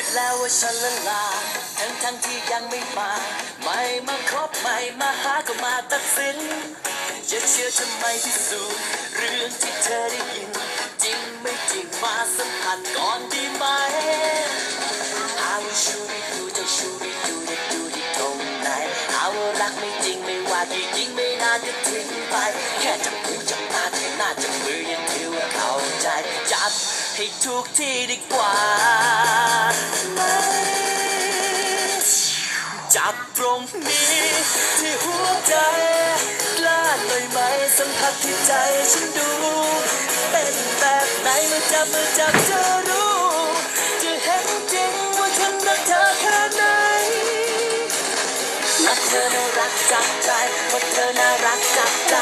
คิดแล้วว่าฉันละลาทั้งทั้งที่ยังไม่มา ไม่มาคบไม่มาหาก็มาตัดสินจะเชื่อทำไมพิสูจน์เรื่องที่เธอได้ยิน จริงไม่จริงมาสัมผัสก่อนดีไหมอาว่าชูดิดูจะชูดิดูจะดูที่ตรงไหนอาว่ารักไม่จริงไม่ว่ากี่จริงไม่นานก็ทิ้งไป แค่จับหูจับ จับให้ถูกที่ดีกว่า จับตรงนี้ที่หัวใจกล้าหน่อยไหมสัมผัสที่ใจฉันดู เป็นแบบไหนเมื่อจับเมื่อจับจะรู้ จะเห็นจริงว่าฉันรักเธอแค่ไหนรักเธอน่ารักจับใจเพราเธอน่ารักจับใจ